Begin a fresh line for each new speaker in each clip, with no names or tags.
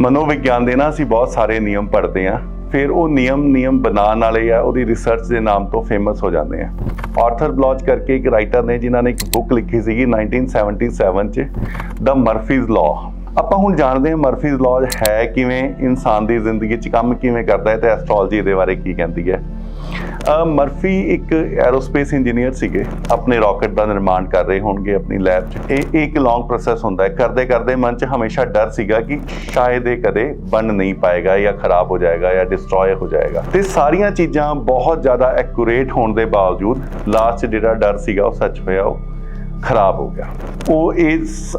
ਮਨੋਵਿਗਿਆਨ ਦੇ ਨਾ ਅਸੀਂ ਬਹੁਤ ਸਾਰੇ ਨਿਯਮ ਪੜ੍ਹਦੇ ਆ ਫਿਰ ਉਹ ਨਿਯਮ ਨਿਯਮ ਬਣਾਉਣ ਵਾਲੇ ਆ, ਉਹਦੀ ਰਿਸਰਚ ਦੇ ਨਾਮ ਤੋਂ ਫੇਮਸ ਹੋ ਜਾਂਦੇ ਆ। ਆਰਥਰ ਬਲੌਚ ਕਰਕੇ ਇੱਕ ਰਾਈਟਰ ਨੇ, ਜਿਨ੍ਹਾਂ ਨੇ ਇੱਕ ਬੁੱਕ ਲਿਖੀ ਸੀਗੀ 1977 ਚ ਦ ਮਰਫੀਜ਼ ਲਾਅ ਆਪਾਂ ਹੁਣ ਜਾਣਦੇ ਹਾਂ ਮਰਫੀਜ਼ ਲਾਅ ਹੈ ਕਿਵੇਂ, ਇਨਸਾਨ ਦੀ ਜ਼ਿੰਦਗੀ 'ਚ ਕੰਮ ਕਿਵੇਂ ਕਰਦਾ ਹੈ ਤੇ ਐਸਟ੍ਰੋਲੋਜੀ ਦੇ ਬਾਰੇ ਕੀ ਕਹਿੰਦੀ ਹੈ। ਮਰਫੀ ਇੱਕ ਐਰੋਸਪੇਸ ਇੰਜੀਨੀਅਰ ਸੀਗੇ। ਆਪਣੇ ਰਾਕਟ ਦਾ ਨਿਰਮਾਣ ਕਰ ਰਹੇ ਹੋਣਗੇ ਆਪਣੀ ਲੈਬ 'ਚ। ਇਹ ਇਹ ਇੱਕ ਲੌਂਗ ਪ੍ਰੋਸੈਸ ਹੁੰਦਾ ਹੈ। ਕਰਦੇ ਕਰਦੇ ਮਨ 'ਚ ਹਮੇਸ਼ਾ ਡਰ ਸੀਗਾ ਕਿ ਸ਼ਾਇਦ ਇਹ ਕਦੇ ਬਣ ਨਹੀਂ ਪਾਏਗਾ ਜਾਂ ਖਰਾਬ ਹੋ ਜਾਏਗਾ ਜਾਂ ਡਿਸਟਰੋਏ ਹੋ ਜਾਏਗਾ। ਤੇ ਸਾਰੀਆਂ ਚੀਜ਼ਾਂ ਬਹੁਤ ਜ਼ਿਆਦਾ ਐਕੂਰੇਟ ਹੋਣ ਦੇ ਬਾਵਜੂਦ ਲਾਸਟ ਜਿਹੜਾ ਡਰ ਸੀਗਾ ਉਹ ਸੱਚ ਹੋਇਆ। ਉਹ ਖਰਾਬ ਹੋ ਗਿਆ। ਉਹ ਇਸ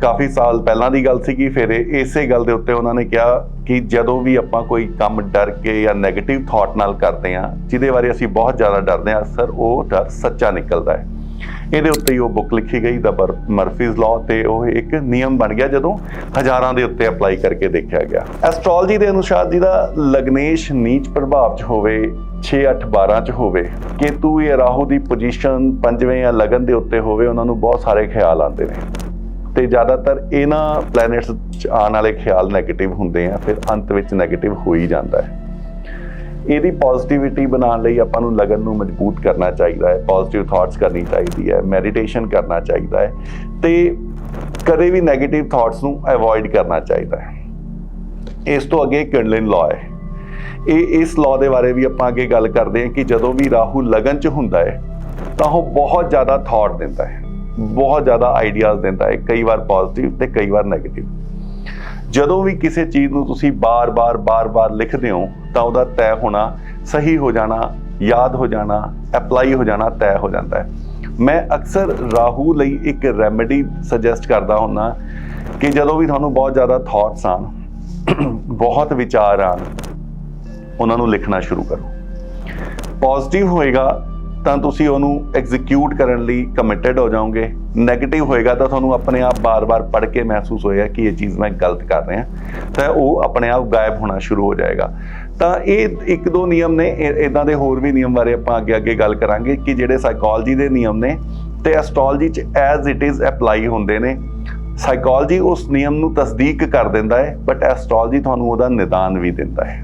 ਕਾਫੀ ਸਾਲ ਪਹਿਲਾਂ ਦੀ ਗੱਲ ਸੀ ਕਿ ਫਿਰ ਇਸੇ ਗੱਲ ਦੇ ਉੱਤੇ ਉਹਨਾਂ ਨੇ ਕਿਹਾ ਕਿ ਜਦੋਂ ਵੀ ਆਪਾਂ ਕੋਈ ਕੰਮ ਡਰ ਕੇ ਜਾਂ 네ਗੇਟਿਵ ਥਾਟ ਨਾਲ ਕਰਦੇ ਆ ਜਿਹਦੇ ਬਾਰੇ ਅਸੀਂ ਬਹੁਤ ਜ਼ਿਆਦਾ ਡਰਦੇ ਆ ਅਕਸਰ ਉਹ ਡਰ ਸੱਚਾ ਨਿਕਲਦਾ ਹੈ। ਇਹਦੇ ਉੱਤੇ ਹੀ ਉਹ ਬੁੱਕ ਲਿਖੀ ਗਈ ਦਾ ਮਰਫੀਜ਼ ਲਾਅ ਤੇ ਉਹ ਇੱਕ ਨਿਯਮ ਬਣ ਗਿਆ ਜਦੋਂ ਹਜ਼ਾਰਾਂ ਦੇ ਉੱਤੇ ਅਪਲਾਈ ਕਰਕੇ ਦੇਖਿਆ ਗਿਆ। ਐਸਟ੍ਰੋਲੋਜੀ ਦੇ ਅਨੁਸਾਰ ਜਿਹਦਾ ਲਗਨੇਸ਼ ਨੀਚ ਪ੍ਰਭਾਵ 'ਚ ਹੋਵੇ 6 8 12 ਚ ਹੋਵੇ, ਕੇਤੂ ਜਾਂ ਰਾਹੂ ਦੀ ਪੋਜੀਸ਼ਨ ਪੰਜਵੇਂ ਜਾਂ ਲਗਨ ਦੇ ਉੱਤੇ ਹੋਵੇ, ਉਹਨਾਂ ਨੂੰ ਬਹੁਤ ਸਾਰੇ ਖਿਆਲ ਆਉਂਦੇ ਨੇ। ਤੇ ਜ਼ਿਆਦਾਤਰ ਇਹਨਾਂ ਪਲੈਨਟਸ ਆਉਣ ਵਾਲੇ ਖਿਆਲ 네ਗੇਟਿਵ ਹੁੰਦੇ ਆ, ਫਿਰ ਅੰਤ ਵਿੱਚ 네ਗੇਟਿਵ ਹੋ ਹੀ ਜਾਂਦਾ ਹੈ। ਇਹਦੀ ਪੋਜ਼ਿਟਿਵਿਟੀ ਬਣਾਉਣ ਲਈ ਆਪਾਂ ਨੂੰ ਲਗਨ ਨੂੰ ਮਜ਼ਬੂਤ ਕਰਨਾ ਚਾਹੀਦਾ ਹੈ ਪੋਜ਼ਿਟਿਵ ਥਾਟਸ ਕਰਨੀ ਚਾਹੀਦੀ ਹੈ ਮੈਡੀਟੇਸ਼ਨ ਕਰਨਾ ਚਾਹੀਦਾ ਹੈ ਤੇ ਕਦੇ ਵੀ 네ਗੇਟਿਵ ਥਾਟਸ ਨੂੰ ਅਵੋਇਡ ਕਰਨਾ ਚਾਹੀਦਾ ਹੈ। ਇਸ ਤੋਂ ਅੱਗੇ ਕਿੰਡਲਿਨ ਲਾਅ ਹੈ। ਇਹ, ਇਸ ਲਾਅ ਦੇ ਬਾਰੇ ਵੀ ਆਪਾਂ ਅੱਗੇ ਗੱਲ ਕਰਦੇ ਹਾਂ ਕਿ ਜਦੋਂ ਵੀ ਰਾਹੂ ਲਗਨ ਚ ਹੁੰਦਾ ਹੈ, ਤਾਂ ਉਹ ਬਹੁਤ ਜ਼ਿਆਦਾ ਥਾਟ ਦਿੰਦਾ ਹੈ, ਬਹੁਤ ਜ਼ਿਆਦਾ ਆਈਡੀਆਜ਼ ਦਿੰਦਾ ਹੈ, ਕਈ ਵਾਰ ਪੋਜ਼ਿਟਿਵ ਤੇ ਕਈ ਵਾਰ 네ਗੇਟਿਵ ਜਦੋਂ ਵੀ ਕਿਸੇ ਚੀਜ਼ ਨੂੰ ਤੁਸੀਂ ਬਾਰ-ਬਾਰ ਬਾਰ-ਬਾਰ ਲਿਖਦੇ ਹੋ, ਤਾਂ ਉਹਦਾ ਤੈਅ ਹੋਣਾ ਸਹੀ ਹੋ ਜਾਣਾ, ਯਾਦ ਹੋ ਜਾਣਾ ਅਪਲਾਈ ਹੋ ਜਾਣਾ, ਤੈਅ ਹੋ ਜਾਂਦਾ ਹੈ। ਮੈਂ ਅਕਸਰ ਰਾਹੂ ਲਈ ਇੱਕ ਰੈਮੇਡੀ ਸੁਜੈਸਟ ਕਰਦਾ ਹੁੰਦਾ ਕਿ ਜਦੋਂ ਵੀ ਤੁਹਾਨੂੰ ਬਹੁਤ ਜ਼ਿਆਦਾ ਥਾਟਸ ਆਣ ਬਹੁਤ ਵਿਚਾਰ ਆਣ ਉਹਨਾਂ ਨੂੰ ਲਿਖਣਾ ਸ਼ੁਰੂ ਕਰੋ। ਪੋਜ਼ਿਟਿਵ ਹੋਏਗਾ ਤਾਂ ਤੁਸੀਂ ਉਹਨੂੰ ਐਗਜ਼ੀਕਿਊਟ ਕਰਨ ਲਈ ਕਮਿਟਡ ਹੋ ਜਾਓਗੇ। 네ਗੇਟਿਵ ਹੋਏਗਾ ਤਾਂ ਤੁਹਾਨੂੰ ਆਪਣੇ ਆਪ ਬਾਰ-ਬਾਰ ਪੜ੍ਹ ਕੇ ਮਹਿਸੂਸ ਹੋਏਗਾ ਕਿ ਇਹ ਚੀਜ਼ ਮੈਂ ਗਲਤ ਕਰ ਰਿਹਾ। ਤਾਂ ਉਹ ਆਪਣੇ ਆਪ ਗਾਇਬ ਹੋਣਾ ਸ਼ੁਰੂ ਹੋ ਜਾਏਗਾ। ਤਾਂ ਇਹ ਇੱਕ ਦੋ ਨਿਯਮ ਨੇ ਇਦਾਂ ਦੇ ਹੋਰ ਵੀ ਨਿਯਮ ਬਾਰੇ ਆਪਾਂ ਅੱਗੇ-ਅੱਗੇ ਗੱਲ ਕਰਾਂਗੇ ਕਿ ਜਿਹੜੇ ਸਾਈਕੋਲੋਜੀ ਦੇ ਨਿਯਮ ਨੇ ਤੇ ਐਸਟ੍ਰੋਲੋਜੀ ਚ ਐਜ਼ ਇਟ ਇਜ਼ ਅਪਲਾਈ ਹੁੰਦੇ ਨੇ। ਸਾਈਕੋਲੋਜੀ ਉਸ ਨਿਯਮ ਨੂੰ ਤਸਦੀਕ ਕਰ ਦਿੰਦਾ ਹੈ ਬਟ ਐਸਟ੍ਰੋਲੋਜੀ ਤੁਹਾਨੂੰ ਉਹਦਾ ਨਿਦਾਨ ਵੀ ਦਿੰਦਾ ਹੈ।